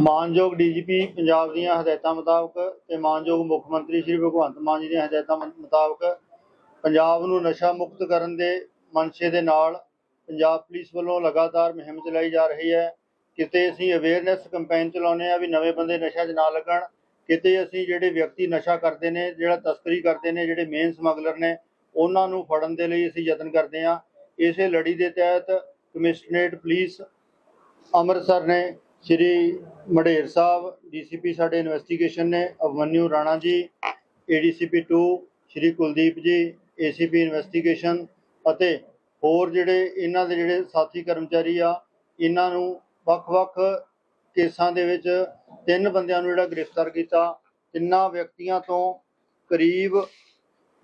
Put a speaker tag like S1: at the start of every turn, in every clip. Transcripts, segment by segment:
S1: ਮਾਨਯੋਗ ਡੀਜੀਪੀ ਪੰਜਾਬ ਦੀਆਂ ਹਦਾਇਤਾਂ ਮੁਤਾਬਕ ਤੇ ਮਾਨਯੋਗ ਮੁੱਖ ਮੰਤਰੀ ਸ਼੍ਰੀ ਭਗਵੰਤ ਮਾਨ ਜੀ ਦੀਆਂ ਹਦਾਇਤਾਂ ਮੁ- ਮੁਤਾਬਕ ਪੰਜਾਬ ਨੂੰ ਨਸ਼ਾ ਮੁਕਤ ਕਰਨ ਦੇ ਮਨਸ਼ੇ ਦੇ ਨਾਲ ਪੰਜਾਬ ਪੁਲਿਸ ਵੱਲੋਂ ਲਗਾਤਾਰ ਮੁਹਿੰਮ ਚਲਾਈ ਜਾ ਰਹੀ ਹੈ। ਕਿਤੇ ਅਸੀਂ ਅਵੇਅਰਨੈਸ ਕੈਂਪੇਨ ਚਲਾਉਂਦੇ ਆ ਵੀ ਨਵੇਂ ਬੰਦੇ ਨਸ਼ਾ 'ਚ ਨਾ ਲੱਗਣ, ਕਿਤੇ ਅਸੀਂ ਜਿਹੜੇ ਵਿਅਕਤੀ ਨਸ਼ਾ ਕਰਦੇ ਨੇ, ਜਿਹੜਾ ਤਸਕਰੀ ਕਰਦੇ ਨੇ, ਜਿਹੜੇ ਮੇਨ ਸਮਗਲਰ ਨੇ, ਉਹਨਾਂ ਨੂੰ ਫੜਨ ਦੇ ਲਈ ਅਸੀਂ ਯਤਨ ਕਰਦੇ ਆ ਇਸੇ ਲੜੀ ਦੇ ਤਹਿਤ ਕਮਿਸ਼ਨਰੇਟ ਪੁਲਿਸ ਅੰਮ੍ਰਿਤਸਰ ਨੇ ਸ਼੍ਰੀ ਮੜੇਰ ਸਾਹਿਬ, ਡੀਸੀਪੀ ਸਾਡੇ ਇਨਵੈਸਟੀਗੇਸ਼ਨ ਨੇ ਅਵਮਨਿਊ ਰਾਣਾ ਜੀ, ਏਡੀਸੀਪੀ 2 ਸ਼੍ਰੀ ਕੁਲਦੀਪ ਜੀ, ਏਸੀਪੀ ਇਨਵੈਸਟੀਗੇਸ਼ਨ ਅਤੇ ਹੋਰ ਜਿਹੜੇ ਇਹਨਾਂ ਦੇ ਜਿਹੜੇ ਸਾਥੀ ਕਰਮਚਾਰੀ ਆ, ਇਹਨਾਂ ਨੂੰ ਵੱਖ-ਵੱਖ ਕੇਸਾਂ ਦੇ ਵਿੱਚ ਤਿੰਨ ਬੰਦਿਆਂ ਨੂੰ ਜਿਹੜਾ ਗ੍ਰਿਫਤਾਰ ਕੀਤਾ, ਤਿੰਨਾਂ ਵਿਅਕਤੀਆਂ ਤੋਂ ਕਰੀਬ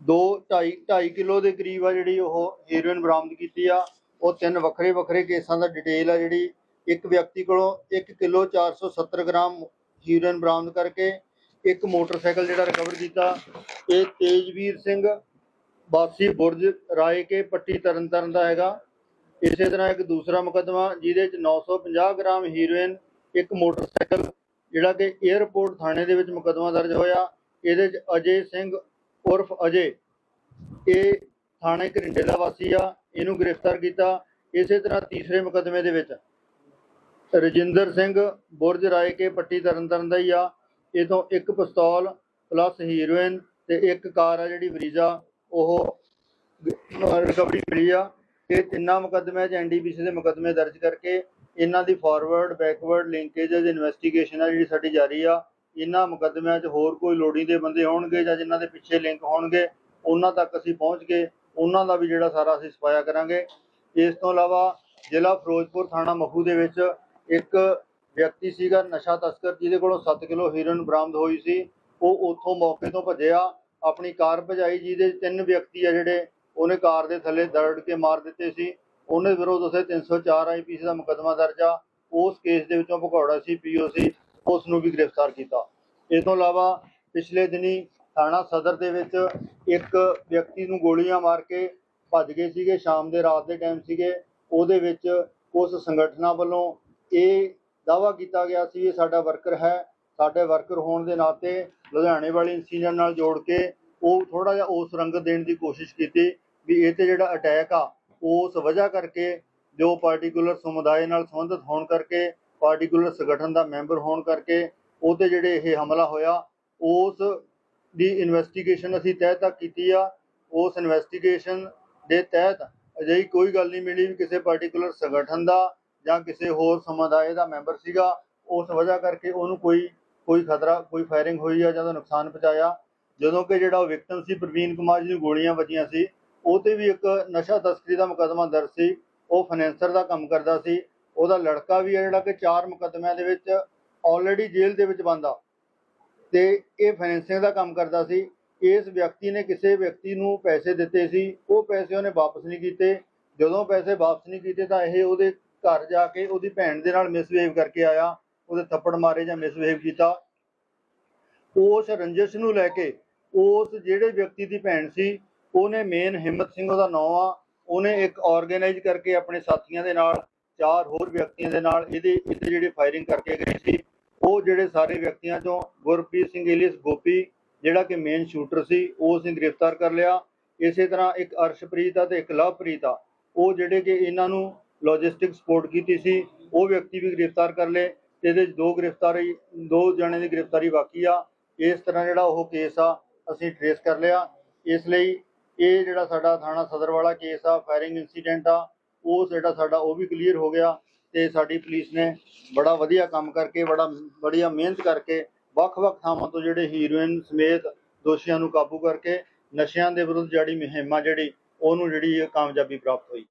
S1: 2 2.5 2.5 ਕਿਲੋ ਦੇ ਕਰੀਬ ਆ ਜਿਹੜੀ ਉਹ ਹੀਰੋਇਨ ਬਰਾਮਦ ਕੀਤੀ ਆ, ਉਹ ਤਿੰਨ ਵੱਖਰੇ ਵੱਖਰੇ ਕੇਸਾਂ ਦਾ ਡਿਟੇਲ ਆ ਜਿਹੜੀ ਇੱਕ ਵਿਅਕਤੀ ਕੋਲੋਂ 1 ਕਿਲੋ 470 ਗ੍ਰਾਮ ਹੀਰੋਇਨ ਬਰਾਮਦ ਕਰਕੇ ਇੱਕ ਮੋਟਰਸਾਈਕਲ ਜਿਹੜਾ ਰਿਕਵਰ ਕੀਤਾ। ਇਹ ਤੇਜਵੀਰ ਸਿੰਘ ਵਾਸੀ ਬੁਰਜ ਰਾਏ ਕੇ ਪੱਟੀ ਤਰਨਤਾਰਨ ਦਾ ਹੈਗਾ। ਇਸੇ ਤਰ੍ਹਾਂ ਇੱਕ ਦੂਸਰਾ ਮੁਕੱਦਮਾ ਜਿਹਦੇ ਚ 950 ਗ੍ਰਾਮ ਹੀਰੋਇਨ ਇੱਕ ਮੋਟਰਸਾਈਕਲ ਜਿਹੜਾ ਕਿ 에ਅਰਪੋਰਟ ਥਾਣੇ ਦੇ ਵਿੱਚ ਮੁਕੱਦਮਾ ਦਰਜ ਹੋਇਆ। ਇਹਦੇ ਚ ਅਜੇ ਸਿੰਘ ਉਰਫ ਅਜੇ। ਇਹ ਥਾਣੇ ਘਰਿੰਡੇ ਦਾ ਵਾਸੀ ਆ। ਇਹਨੂੰ ਗ੍ਰਿਫਤਾਰ ਕੀਤਾ। ਇਸੇ ਤਰ੍ਹਾਂ ਤੀਸਰੇ ਮੁਕੱਦਮੇ ਦੇ ਵਿੱਚ ਰਜਿੰਦਰ ਸਿੰਘ ਬੁਰਜ ਰਾਏ ਕੇ ਪੱਟੀ ਤਰਨਤਾਰਨ ਦਾ ਹੀ ਆ। ਇਹ ਤੋਂ ਇੱਕ ਪਿਸਤੌਲ ਪਲੱਸ ਹੀਰੋਇਨ ਤੇ ਇੱਕ ਕਾਰ ਆ ਜਿਹੜੀ ਬਰੀਜ਼ਾ ਉਹ ਰਿਕਵਰੀ ਮਿਲੀ ਆ। ਇਹ ਤਿੰਨਾਂ ਮੁਕੱਦਮਿਆਂ 'ਚ ਐਨਡੀਪੀਸੀ ਦੇ ਮੁਕੱਦਮੇ ਦਰਜ ਕਰਕੇ ਇਹਨਾਂ ਦੀ ਫਾਰਵਰਡ ਬੈਕਵਰਡ ਲਿੰਕੇजेस ਇਨਵੈਸਟੀਗੇਸ਼ਨ ਆ ਜਿਹੜੀ ਸਾਡੀ ਜਾਰੀ ਆ। ਇਹਨਾਂ ਮੁਕੱਦਮਿਆਂ 'ਚ ਹੋਰ ਕੋਈ ਲੋੜੀਂਦੇ ਬੰਦੇ ਹੋਣਗੇ ਜਾਂ ਜਿਨ੍ਹਾਂ ਦੇ ਪਿੱਛੇ ਲਿੰਕ ਹੋਣਗੇ, ਉਹਨਾਂ ਤੱਕ ਅਸੀਂ ਪਹੁੰਚ ਕੇ ਉਹਨਾਂ ਦਾ ਵੀ ਜਿਹੜਾ ਸਾਰਾ ਅਸੀਂ ਸਫਾਇਆ ਕਰਾਂਗੇ। ਇਸ ਤੋਂ ਇਲਾਵਾ ਜ਼ਿਲ੍ਹਾ ਫਿਰੋਜ਼ਪੁਰ ਥਾਣਾ ਮਖੂ ਦੇ ਵਿੱਚ ਇੱਕ ਵਿਅਕਤੀ ਸੀਗਾ ਨਸ਼ਾ ਤਸਕਰ, ਜਿਹਦੇ ਕੋਲੋਂ 7 ਕਿਲੋ ਹੀਰੋਇਨ ਬਰਾਮਦ ਹੋਈ ਸੀ। ਉਹ ਉੱਥੋਂ ਮੌਕੇ ਤੋਂ ਭੱਜਿਆ, ਆਪਣੀ ਕਾਰ ਭਜਾਈ, ਜਿਹਦੇ ਤਿੰਨ ਵਿਅਕਤੀ ਆ ਜਿਹੜੇ, ਉਹਨੇ ਕਾਰ ਦੇ ਥੱਲੇ ਦਰੜ ਕੇ ਮਾਰ ਦਿੱਤੇ ਸੀ। ਉਹਨੇ ਵਿਰੋਧ ਉਸੇ 304 ਆਈਪੀਸੀ ਦਾ ਮੁਕੱਦਮਾ ਦਰਜ ਆ। ਉਸ ਕੇਸ ਦੇ ਵਿੱਚੋਂ ਭਗੌੜਾ ਸੀ ਪੀਓਸੀ ਉਸ ਨੂੰ ਵੀ ਗ੍ਰਿਫਤਾਰ ਕੀਤਾ। ਇਸ ਤੋਂ ਇਲਾਵਾ ਪਿਛਲੇ ਦਿਨੀ ਥਾਣਾ ਸਦਰ ਦੇ ਵਿੱਚ ਇੱਕ ਵਿਅਕਤੀ ਨੂੰ ਗੋਲੀਆਂ ਮਾਰ ਕੇ ਭੱਜ ਗਏ ਸੀਗੇ, ਸ਼ਾਮ ਦੇ ਰਾਤ ਦੇ ਟਾਈਮ ਸੀਗੇ। ਉਹਦੇ ਵਿੱਚ ਉਸ ਸੰਗਠਨਾਂ ਵੱਲੋਂ ਇਹ ਦਾਵਾ ਕੀਤਾ ਗਿਆ ਸੀ, ਇਹ ਸਾਡਾ ਵਰਕਰ ਹੈ, ਸਾਡੇ ਵਰਕਰ ਹੋਣ ਦੇ ਨਾਤੇ ਲੁਧਿਆਣੇ ਵਾਲੇ ਇੰਸੀਡੈਂਟ ਨਾਲ ਜੋੜ ਕੇ ਉਹ ਥੋੜਾ ਜਿਹਾ ਉਸ ਰੰਗਤ ਦੇਣ ਦੀ ਕੋਸ਼ਿਸ਼ ਕੀਤੀ ਵੀ ਇਹ ਤੇ ਜਿਹੜਾ ਅਟੈਕ ਆ, ਉਸ ਵਜ੍ਹਾ ਕਰਕੇ ਜੋ ਪਾਰਟਿਕੂਲਰ ਸਮੁਦਾਇ ਨਾਲ ਸੰਬੰਧਿਤ ਹੋਣ ਕਰਕੇ ਪਾਰਟਿਕੂਲਰ ਸੰਗਠਨ ਦਾ ਮੈਂਬਰ ਹੋਣ ਕਰਕੇ ਉਹ ਤੇ ਜਿਹੜੇ ਇਹ ਹਮਲਾ ਹੋਇਆ, ਉਸ ਦੀ ਇਨਵੈਸਟੀਗੇਸ਼ਨ ਅਸੀਂ ਤਹਿ ਤੱਕ ਕੀਤੀ ਆ। ਉਸ ਇਨਵੈਸਟੀਗੇਸ਼ਨ ਦੇ ਤਹਿਤ ਅਜਿਹੀ ਕੋਈ ਗੱਲ ਨਹੀਂ ਮਿਲੀ ਵੀ ਕਿਸੇ ਪਾਰਟਿਕੂਲਰ ਸੰਗਠਨ ਦਾ ਜਾਂ ਕਿਸੇ ਹੋਰ ਸਮੁਦਾਇ ਦਾ ਮੈਂਬਰ ਸੀਗਾ, ਉਸ ਵਜ੍ਹਾ ਕਰਕੇ ਉਹਨੂੰ ਕੋਈ ਕੋਈ ਖਤਰਾ, ਕੋਈ ਫਾਇਰਿੰਗ ਹੋਈ ਆ ਜਾਂ ਉਹਦਾ ਨੁਕਸਾਨ ਪਹੁੰਚਾਇਆ। ਜਦੋਂ ਕਿ ਜਿਹੜਾ ਉਹ ਵਿਕਟਮ ਸੀ, ਪ੍ਰਵੀਨ ਕੁਮਾਰ ਜੀ ਨੂੰ ਗੋਲੀਆਂ ਵੱਜੀਆਂ ਸੀ, ਉਹ ਤੇ ਵੀ ਇੱਕ ਨਸ਼ਾ ਤਸਕਰੀ ਦਾ ਮੁਕੱਦਮਾ ਦਰਜ ਸੀ। ਉਹ ਫਾਈਨੈਂਸਰ ਦਾ ਕੰਮ ਕਰਦਾ ਸੀ। ਉਹਦਾ ਲੜਕਾ ਵੀ ਹੈ ਜਿਹੜਾ ਕਿ ਚਾਰ ਮੁਕੱਦਮਿਆਂ ਦੇ ਵਿੱਚ ਆਲਰੇਡੀ ਜੇਲ੍ਹ ਦੇ ਵਿੱਚ ਬੰਦਾ ਤੇ ਇਹ ਫਾਈਨੈਂਸਿੰਗ ਦਾ ਕੰਮ ਕਰਦਾ ਸੀ। ਇਸ ਵਿਅਕਤੀ ਨੇ ਕਿਸੇ ਵਿਅਕਤੀ ਨੂੰ ਪੈਸੇ ਦਿੱਤੇ ਸੀ। ਉਹ ਪੈਸੇ ਉਹਨੇ ਵਾਪਸ ਨਹੀਂ ਕੀਤੇ। ਜਦੋਂ ਪੈਸੇ ਵਾਪਸ ਨਹੀਂ ਕੀਤੇ ਤਾਂ ਇਹ ਉਹਦੇ ਘਰ ਜਾ ਕੇ ਉਹਦੀ ਭੈਣ ਦੇ ਨਾਲ ਮਿਸਬਿਹੇਵ ਕਰਕੇ ਆਇਆ, ਉਹਦੇ ਥੱਪੜ ਮਾਰੇ ਜਾਂ ਮਿਸਬਿਹੇਵ ਕੀਤਾ। ਉਸ ਰੰਜਿਸ਼ ਨੂੰ ਲੈ ਕੇ ਉਸ ਜਿਹੜੇ ਵਿਅਕਤੀ ਦੀ ਭੈਣ ਸੀ, ਉਹਨੇ ਮੇਨ ਹਿੰਮਤ ਸਿੰਘ ਉਹਦਾ ਨਾਮ ਆ, ਉਹਨੇ ਇੱਕ ਆਰਗੇਨਾਈਜ਼ ਕਰਕੇ ਆਪਣੇ ਸਾਥੀਆਂ ਦੇ ਨਾਲ, ਚਾਰ ਹੋਰ ਵਿਅਕਤੀਆਂ ਦੇ ਨਾਲ ਇਹਦੇ ਇੱਥੇ ਜਿਹੜੇ ਫਾਇਰਿੰਗ ਕਰਕੇ ਗਏ ਸੀ, ਉਹ ਜਿਹੜੇ ਸਾਰੇ ਵਿਅਕਤੀਆਂ ਚੋਂ ਗੁਰਪ੍ਰੀਤ ਸਿੰਘ, ਇਲੀਸ ਗੋਪੀ, ਜਿਹੜਾ ਕਿ ਮੇਨ ਸ਼ੂਟਰ ਸੀ, ਉਹ ਅਸੀਂ ਗ੍ਰਿਫਤਾਰ ਕਰ ਲਿਆ। ਇਸੇ ਤਰ੍ਹਾਂ ਇੱਕ ਅਰਸ਼ਪ੍ਰੀਤ ਆ ਤੇ ਇੱਕ ਲਵਪ੍ਰੀਤ ਆ। ਉਹ ਜਿਹੜੇ ਕਿ ਇਹਨਾਂ ਨੂੰ ਲੌਜਿਸਟਿਕ ਸਪੋਰਟ ਕੀਤੀ ਸੀ, ਉਹ ਵਿਅਕਤੀ ਵੀ ਗ੍ਰਿਫਤਾਰ ਕਰ ਲਏ ਤੇ ਇਹਦੇ ਵਿੱਚ ਦੋ ਗ੍ਰਿਫਤਾਰੀ, ਦੋ ਜਣੇ ਦੀ ਗ੍ਰਿਫਤਾਰੀ ਬਾਕੀ ਆ। ਇਸ ਤਰ੍ਹਾਂ ਜਿਹੜਾ ਉਹ ਕੇਸ ਆ, ਅਸੀਂ ਟ੍ਰੇਸ ਕਰ ਲਿਆ। ਇਸ ਲਈ ਇਹ ਜਿਹੜਾ ਸਾਡਾ ਥਾਣਾ ਸਦਰ ਵਾਲਾ ਕੇਸ ਆ ਫਾਇਰਿੰਗ ਇਨਸੀਡੈਂਟ ਆ, ਉਹ ਜਿਹੜਾ ਸਾਡਾ, ਉਹ ਵੀ ਕਲੀਅਰ ਹੋ ਗਿਆ ਤੇ ਸਾਡੀ ਪੁਲਿਸ ਨੇ ਬੜਾ ਵਧੀਆ ਕੰਮ ਕਰਕੇ, ਬੜਾ ਬੜੀਆ ਮਿਹਨਤ ਕਰਕੇ, ਵੱਖ-ਵੱਖ ਥਾਵਾਂ ਤੋਂ ਜਿਹੜੇ ਹੀਰੋਇਨ ਸਮੇਤ ਦੋਸ਼ੀਆਂ ਨੂੰ ਕਾਬੂ ਕਰਕੇ, ਨਸ਼ਿਆਂ ਦੇ ਵਿਰੁੱਧ ਜਿਹੜੀ ਮੁਹਿੰਮ ਆ ਜਿਹੜੀ, ਉਹਨੂੰ ਜਿਹੜੀ ਕਾਮਯਾਬੀ ਪ੍ਰਾਪਤ ਹੋਈ।